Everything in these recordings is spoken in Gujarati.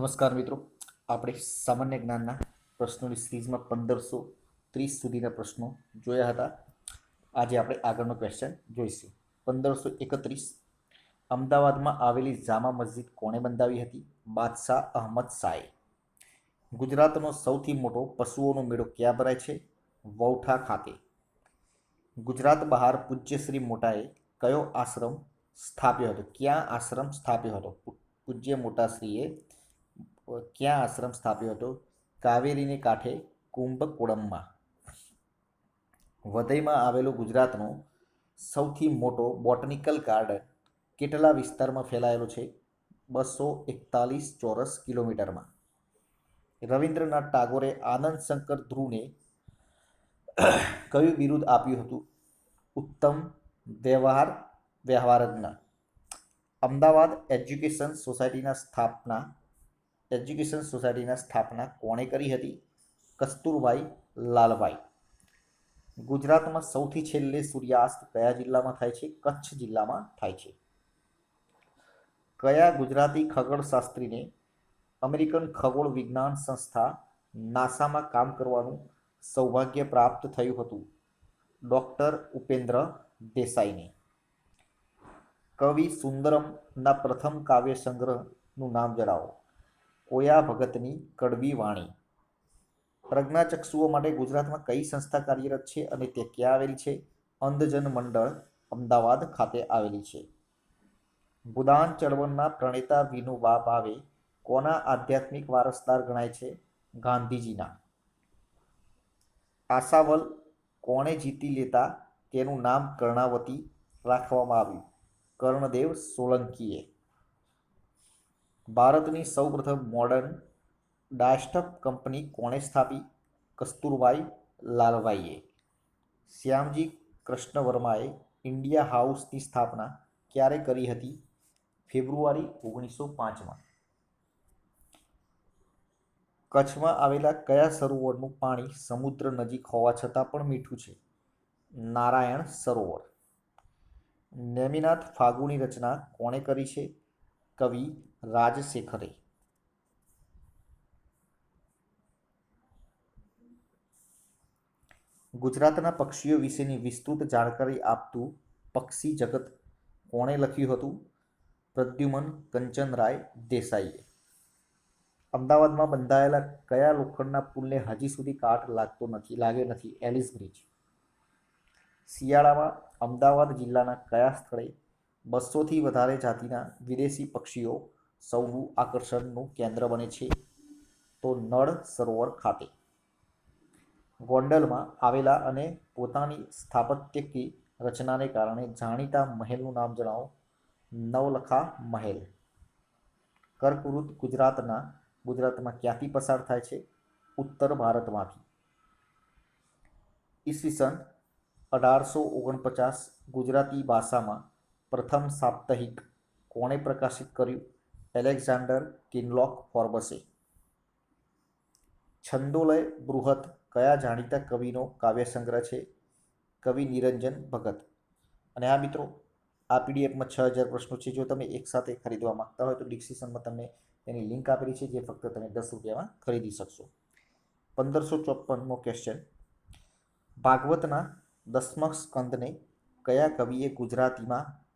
નમસ્કાર મિત્રો. આપણે સામાન્ય જ્ઞાનના પ્રશ્નોની સિરીઝમાં પંદરસો ત્રીસ સુધીના પ્રશ્નો જોયા હતા. આજે આપણે આગળનો ક્વેશ્ચન જોઈશું. પંદરસો એકત્રીસ. અમદાવાદમાં આવેલી જામા મસ્જિદ કોણે બંધાવી હતી? બાદશાહ અહમદ શાહે. ગુજરાતનો સૌથી મોટો પશુઓનો મેળો ક્યાં ભરાય છે? વૌઠા ખાતે. ગુજરાત બહાર પૂજ્યશ્રી મોટાએ કયો આશ્રમ સ્થાપ્યો હતો? ક્યાં આશ્રમ સ્થાપ્યો હતો? પૂજ્ય મોટાશ્રીએ ક્યાં આશ્રમ સ્થાપ્યો હતો? કાવેરીને કાંઠે કુંભકોણમમાં વધઈમાં આવેલો ગુજરાતનો સૌથી મોટો બોટનિકલ ગાર્ડન કેટલા વિસ્તારમાં ફેલાયેલો છે? બસો એકતાલીસ ચોરસ કિલોમીટરમાં. રવિન્દ્રનાથ ટાગોરે આનંદ શંકર ધ્રુવને કયું બિરુદ આપ્યું હતું? ઉત્તમ વ્યવહાર, વ્યવહારજ્ઞ. અમદાવાદ એજ્યુકેશન સોસાયટીના સ્થાપના એજ્યુકેશન સોસાયટીના સ્થાપના કોણે કરી હતી? કસ્તુરભાઈ લાલભાઈ. ગુજરાતમાં સૌથી છેલ્લે સૂર્યાસ્ત કયા જિલ્લામાં થાય છે? કચ્છ જિલ્લામાં થાય છે. કયા ગુજરાતી ખગોળશાસ્ત્રીને અમેરિકન ખગોળ વિજ્ઞાન સંસ્થા નાસામાં કામ કરવાનું સૌભાગ્ય પ્રાપ્ત થયું હતું? ડૉક્ટર ઉપેન્દ્ર દેસાઈને. કવિ સુંદરમના પ્રથમ કાવ્ય સંગ્રહનું નામ જણાવો. ઓયા ભગતની કડવી વાણી. પ્રજ્ઞાચક્ષુઓ માટે ગુજરાતમાં કઈ સંસ્થા કાર્યરત છે અને તે ક્યાં આવેલી છે? અંધજન મંડળ, અમદાવાદ ખાતે આવેલી છે. બુદાન ચળવળના પ્રણેતા વિનોબા ભાવે કોના આધ્યાત્મિક વારસદાર ગણાય છે? ગાંધીજીના. આશાવલ કોણે જીતી લેતા? તેનું નામ કર્ણાવતી રાખવામાં આવ્યું. કર્ણદેવ સોલંકીએ. ભારતની સૌપ્રથમ મોડર્ન ડાયસ્ટફ કંપની કોણે સ્થાપી? કસ્તુરબાઈ લાલભાઈએ. શ્યામજી કૃષ્ણ વર્માએ ઇન્ડિયા હાઉસની સ્થાપના ક્યારે કરી હતી? ફેબ્રુઆરી ઓગણીસો પાંચમાં. કચ્છમાં આવેલા કયા સરોવરનું પાણી સમુદ્ર નજીક હોવા છતાં પણ મીઠું છે? નારાયણ સરોવર. નેમિનાથ ફાગુની રચના કોણે કરી છે? કવિ રાજશેખરે. ગુજરાતના પક્ષીઓ વિશેની વિસ્તૃત જાણકારી આપતું પક્ષી જગત કોણે લખ્યું હતું? પ્રદ્યુમન કંચનરાય દેસાઈએ. અમદાવાદમાં બંધાયેલા કયા લોખંડના પુલને હજી સુધી કાટ લાગતો નથી, લાગ્યો નથી? Ellis bridge. શિયાળામાં અમદાવાદ જિલ્લાના કયા સ્થળે બસોથી વધારે જાતિના વિદેશી પક્ષીઓ સૌનું આકર્ષણનું કેન્દ્ર બને છે. તો નળ સરોવર ખાતે. ગોંડલમાં આવેલા અને પોતાની સ્થાપત્યકી રચનાને કારણે જાણીતા મહેલનું નામ જણાવો. નવલખા મહેલ. કર્કવૃત ગુજરાતના, ગુજરાતમાં ક્યાંથી પસાર થાય છે? ઉત્તર ભારતમાંથી. ઈસવીસન અઢારસો ઓગણપચાસ ગુજરાતી ભાષામાં પ્રથમ સાપ્તાહિક કોણે પ્રકાશિત કર્યું? એલેક્ઝાન્ડર કિનલોક ફોર્બસે. છંદોલય બૃહત કયા જાણીતા કવિનો કાવ્ય સંગ્રહ છે? કવિ નિરંજન ભગત. અને આ મિત્રો, આ પીડીએફમાં છ હજાર પ્રશ્નો છે. જો તમે એકસાથે ખરીદવા માગતા હોય તો ડિસ્ક્રિપ્શનમાં તમને તેની લિંક આપેલી છે, જે ફક્ત તમે દસ રૂપિયામાં ખરીદી શકશો. પંદરસો ચોપનમો ક્વેશ્ચન ભાગવતના દસમક સ્કંદને કયા કવિએ ગુજરાતીમાં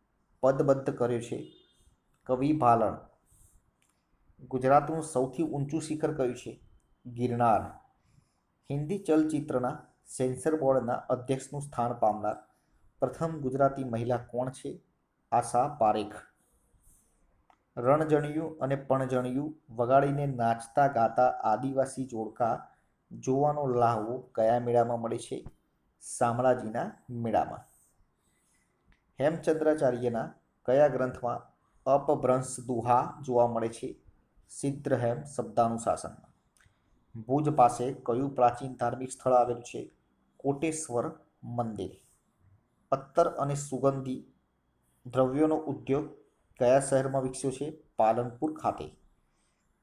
પદબદ્ધ કર્યો છે? કવિ ભાલણ. ગુજરાતનું સૌથી ઊંચું શિખર કયું છે? ગિરનાર. હિન્દી ચલચિત્રના સેન્સર બોર્ડના અધ્યક્ષનું સ્થાન પામનાર પ્રથમ ગુજરાતી મહિલા કોણ છે? આશા પારેખ. રણજણિયું અને પણજણિયું વગાડીને નાચતા ગાતા આદિવાસી જોડકા જોવાનો લાહવો કયા મેળામાં મળે છે? શામળાજીના મેળામાં. હેમચંદ્રાચાર્યના કયા ગ્રંથમાં અપભ્રંશ દુહા જોવા મળે છે? સિદ્ધહેમ શબ્દાનુશાસનમાં ભુજ પાસે કયું પ્રાચીન ધાર્મિક સ્થળ આવેલું છે? કોટેશ્વર મંદિર. અત્તર અને સુગંધી દ્રવ્યોનો ઉદ્યોગ કયા શહેરમાં વિકસ્યો છે? પાલનપુર ખાતે.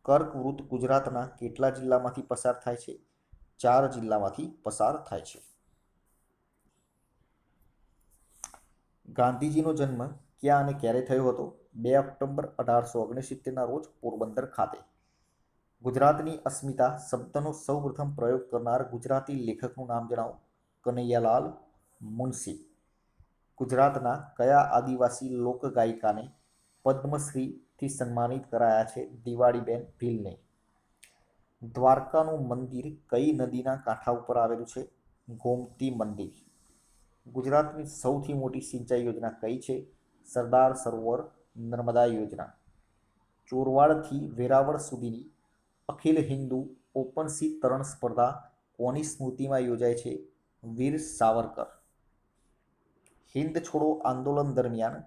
કર્કવૃત ગુજરાતના કેટલા જિલ્લામાંથી પસાર થાય છે? ચાર જિલ્લામાંથી પસાર થાય છે. ગાંધીજીનો જન્મ ક્યાં અને ક્યારે થયો હતો? બે ઓક્ટોબર અઢારસો ઓગણસિત્તેરના રોજ પોરબંદર ખાતે. ગુજરાતની અસ્મિતા શબ્દનો સૌપ્રથમ પ્રયોગ કરનાર ગુજરાતી લેખકનું નામ જણાવો. કનૈયાલાલ મુનશી. ગુજરાતના કયા આદિવાસી લોકગાયિકાને પદ્મશ્રીથી સન્માનિત કરાયા છે દિવાળીબેન ભીલને? દ્વારકાનું મંદિર કઈ નદીના કાંઠા ઉપર આવેલું છે? ગોમતી મંદિર. ગુજરાતની સૌથી મોટી સિંચાઈ યોજના કઈ છે? સરદાર સરોવર નર્મદા યોજના. ચોરવાડથી વેરાવળ સુધીની અખિલ હિન્દુ ઓપન સી તરણ સ્પર્ધા કોની સ્મૃતિમાં યોજાય છે? વીર સાવરકર. હિન્દ છોડો આંદોલન દરમિયાન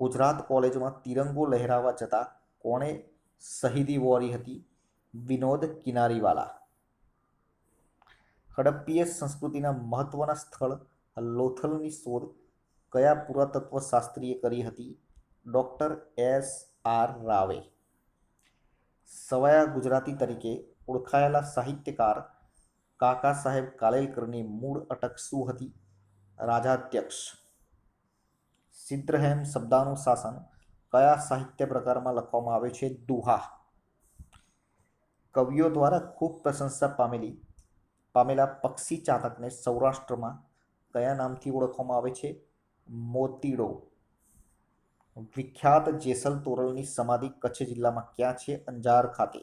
ગુજરાત કોલેજમાં તિરંગો લહેરાવા જતાં કોણે શહીદી વોરી હતી વિનોદ કિનારીવાલા. હડપ્પીય સંસ્કૃતિના મહત્વના સ્થળ લોથલની શોધ કયા પુરાતત્વ શાસ્ત્રીએ કરી હતી? ડૉક્ટર એસ આર રાવે. સવાયા ગુજરાતી તરીકે ઓળખાયેલા સાહિત્યકાર કાકા સાહેબ કાલેલકરની મૂળ અટક શું હતી? રાજાધ્યક્ષ. સિદ્રહેમ શબ્દાનું શાસન કયા સાહિત્ય પ્રકારમાં લખવામાં આવે છે? દુહા. કવિઓ દ્વારા ખૂબ પ્રશંસા પામેલી, પામેલા પક્ષી ચાતકને સૌરાષ્ટ્રમાં કયા નામથી ઓળખવામાં આવે છે? મોતીડો. વિખ્યાત જેસલ તોરલની સમાધિ કચ્છ જિલ્લામાં ક્યાં છે? અંજાર ખાતે.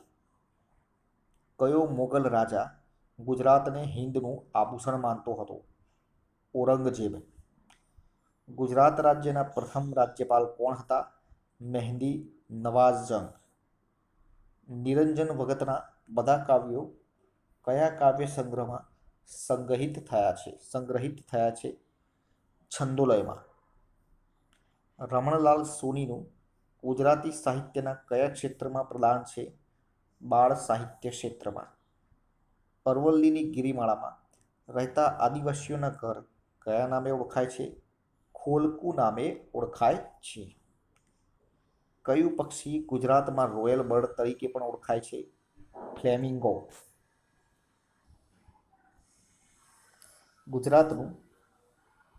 કયો મોગલ રાજા ગુજરાતને હિન્દનું આભૂષણ માનતો હતો? ઔરંગઝેબ. ગુજરાત રાજ્યના પ્રથમ રાજ્યપાલ કોણ હતા? મહેંદી નવાઝ જંગ નિરંજન ભગતના બધા કાવ્યો કયા કાવ્ય સંગ્રહમાં સંગ્રહિત થયા છે? સંગ્રહિત થયા છે છંદોલયમાં. રમણલાલ સોનીનું ગુજરાતી સાહિત્યના કયા ક્ષેત્રમાં પ્રદાન છે? બાળ સાહિત્ય ક્ષેત્રમાં. અરવલ્લીની ગિરિમાળામાં રહેતા આદિવાસીઓના ઘર કયા નામે ઓળખાય છે? ખોલકુ નામે ઓળખાય છે. કયું પક્ષી ગુજરાતમાં રોયલ બર્ડ તરીકે પણ ઓળખાય છે? ફ્લેમિંગો. ગુજરાતનું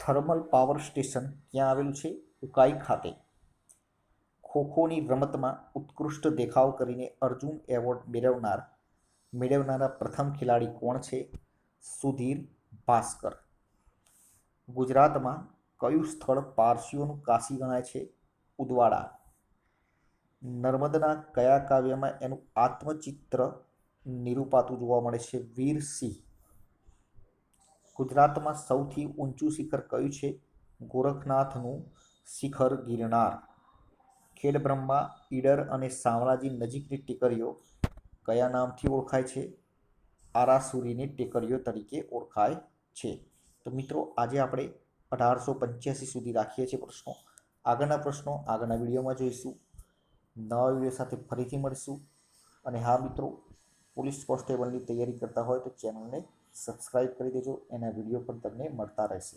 થર્મલ પાવર સ્ટેશન ક્યાં આવેલું છે? ઉકાઈ ખાતે. ખોખોની રમતમાં ઉત્કૃષ્ટ દેખાવ કરીને અર્જુન એવોર્ડ મેળવનાર, મેળવનારા પ્રથમ ખેલાડી કોણ છે? સુધીર ભાસ્કર. ગુજરાતમાં કયું સ્થળ પારસીઓનું કાશી ગણાય છે? ઉદવાડા. નર્મદના કયા કાવ્યમાં એનું આત્મચિત્ર નિરૂપાતું જોવા મળે છે? વીર સિંહ. ગુજરાતમાં સૌથી ઊંચું શિખર કયું છે? ગોરખનાથનું શિખર ગિરનાર. ખેડબ્રહ્મા ઈડર અને શામળાજી નજીકની ટેકરીઓ કયા નામથી ઓળખાય છે? આરાસુરીની ટેકરીઓ તરીકે ઓળખાય છે. તો મિત્રો, આજે આપણે અઢારસો પંચ્યાસી સુધી રાખીએ છીએ પ્રશ્નો. આગળના પ્રશ્નો આગળના વિડીયોમાં જોઈશું. નવા વીડિયો સાથે ફરીથી મળીશું. અને હા મિત્રો, પોલીસ કોન્સ્ટેબલની તૈયારી કરતા હોય તો ચેનલને સબસ્ક્રાઈબ કરી દેજો. એના વીડિયો પણ તમને મળતા રહેશે.